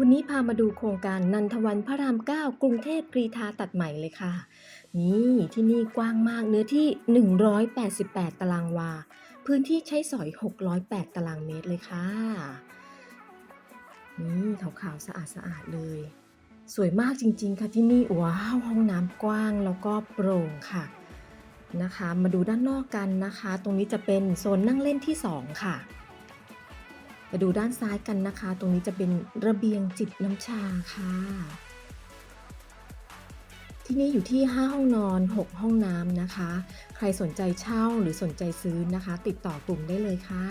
วันนี้พามาดูโครงการนันทวันพระราม 9 กรุงเทพกรีฑาตัดใหม่เลยค่ะ นี่ที่นี่กว้างมากเนื้อที่ 188 ตารางวา พื้นที่ใช้สอย 608 ตารางเมตรเลยค่ะ นี่ขาวๆสะอาดๆเลย สวยมากจริงๆค่ะที่นี่ ว้าว ห้องน้ำกว้างแล้วก็โปร่งค่ะนะคะ มาดูด้านนอกกันนะคะ ตรงนี้จะเป็นโซนนั่งเล่นที่ 2 ค่ะ มาดูด้านซ้ายกันนะคะ ตรงนี้จะเป็นระเบียงจิบน้ำชาค่ะ ที่นี่อยู่ที่ 5 ห้องนอน 6 ห้องน้ำนะคะ ใครสนใจเช่าหรือสนใจซื้อนะคะ ติดต่อกลุ่มได้เลยค่ะ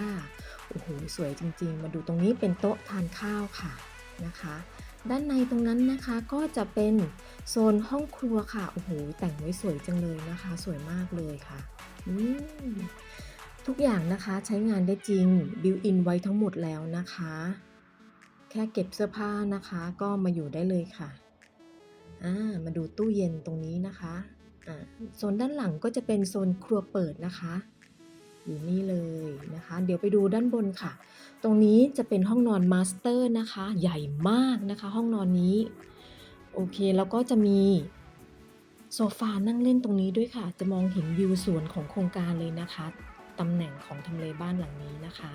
โอ้โห สวยจริงๆ มาดูตรงนี้เป็นโต๊ะทานข้าวค่ะนะคะ ด้านในตรงนั้นนะคะก็จะเป็นโซนห้องครัวค่ะ โอ้โห แต่งไว้สวยจังเลยนะคะ สวยมากเลยค่ะ อืม ทุกอย่างนะคะใช้งานได้จริงบิวอินไว้ทั้งหมดแล้วนะคะ แค่เก็บเสื้อผ้านะคะก็มาอยู่ได้เลยค่ะอ่ามาดูตู้เย็นตรงนี้นะคะอ่าโซนด้านหลังก็จะเป็นโซนครัวเปิดนะคะ อยู่นี่เลยนะคะ เดี๋ยวไปดูด้านบนค่ะ ตรงนี้จะเป็นห้องนอนมาสเตอร์นะคะ ใหญ่มากนะคะ ห้องนอนนี้โอเคแล้วก็จะมีโซฟานั่งเล่นตรงนี้ด้วยค่ะ จะมองเห็นวิวสวนของโครงการเลยนะคะ ตำแหน่งของทำเลบ้านหลังนี้นะคะ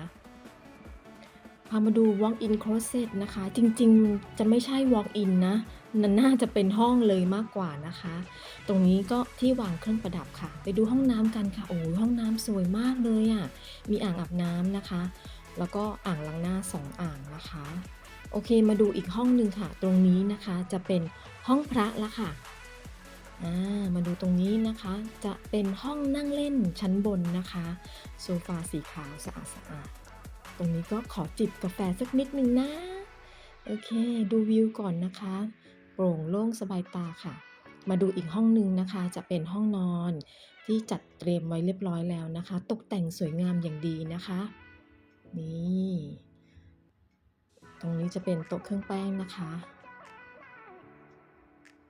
พามาดู walk-in closet นะคะ จริงๆจะไม่ใช่ walk-in นะนันน่าจะเป็นห้องเลยมากกว่านะคะ ตรงนี้ก็ที่วางเครื่องประดับค่ะ ไปดูห้องน้ำกันค่ะ โอ้ห้องน้ำสวยมากเลยอะ่ะ มีอ่างอาบน้ำนะคะ แล้วก็อ่างล้างหน้า 2 อ่างนะคะ โอเคมาดูอีกห้องหนึ่งค่ะ ตรงนี้นะคะจะเป็นห้องพระละค่ะ มาดูตรงนี้นะคะ จะเป็นห้องนั่งเล่นชั้นบนนะคะ โซฟาสีขาวสะอาดสะอาด ตรงนี้ก็ขอจิบกาแฟสักนิดนึงนะ โอเค ดูวิวก่อนนะคะ โปร่งโล่งสบายตาค่ะ มาดูอีกห้องหนึ่งนะคะ จะเป็นห้องนอนที่จัดเตรียมไว้เรียบร้อยแล้วนะคะ ตกแต่งสวยงามอย่างดีนะคะ นี่ตรงนี้จะเป็นโต๊ะเครื่องแป้งนะคะ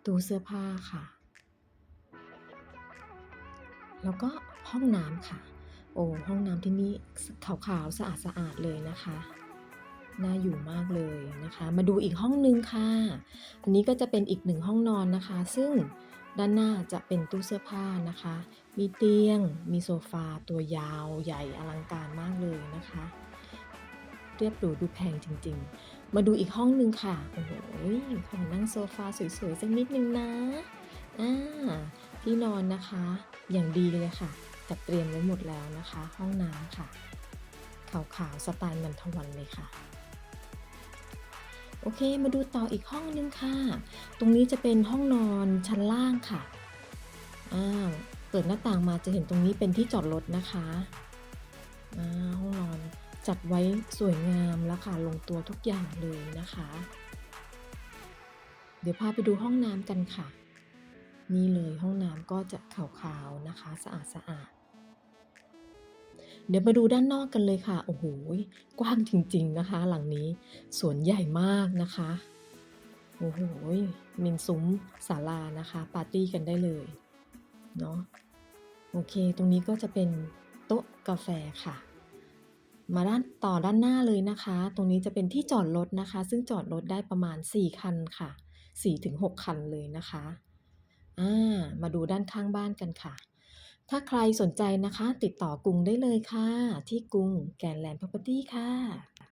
ตู้เสื้อผ้าค่ะ แล้วก็ห้องน้ำค่ะ โอ้ห้องน้ำที่นี่ขาวๆสะอาดสะอาดๆเลยนะคะน่าอยู่มากเลยนะคะ มาดูอีกห้องนึงค่ะ อันนี้ก็จะเป็นอีกหนึ่งห้องนอนนะคะ ซึ่งด้านหน้าจะเป็นตู้เสื้อผ้านะคะ มีเตียง มีโซฟาตัวยาวใหญ่อลังการมากเลยนะคะ เรียบหรูดูแพงจริงๆ มาดูอีกห้องนึงค่ะ โอ้โหของนั่งโซฟาสวยๆสักนิดนึงนะ อ่า ที่นอนนะคะ อย่างดีเลยค่ะ จัดเตรียมไว้หมดแล้วนะคะ ห้องน้ำค่ะ ขาวๆสไตล์นันทวันเลยค่ะ โอเค มาดูต่ออีกห้องนึงค่ะ ตรงนี้จะเป็นห้องนอนชั้นล่างค่ะอ้าวเปิดหน้าต่างมาจะเห็นตรงนี้เป็นที่จอดรถนะคะอ่าห้องนอนจัดไว้สวยงามแล้วค่ะลงตัวทุกอย่างเลยนะคะ เดี๋ยวพาไปดูห้องน้ำกันค่ะ นี่เลยห้องน้ำก็จะขาวๆนะคะสะอาดสะอาดเดี๋ยวมาดูด้านนอกกันเลยค่ะ โอ้โห กว้างจริง ๆนะคะ หลังนี้สวนใหญ่มากนะคะ โอ้โหมีซุ้มศาลานะคะ ปาร์ตี้กันได้เลย เนาะ โอเค ตรงนี้ก็จะเป็นโต๊ะกาแฟค่ะ มาด้านต่อด้านหน้าเลยนะคะ ตรงนี้จะเป็นที่จอดรถนะคะ ซึ่งจอดรถได้ประมาณ 4 คันค่ะ 4-6 คันเลยนะคะ อ่า มาดูด้านข้างบ้านกันค่ะ ถ้าใครสนใจนะคะ ติดต่อกรุงได้เลยค่ะ ที่กรุงแกนแลนด์พ r o p e r t y ค่ะ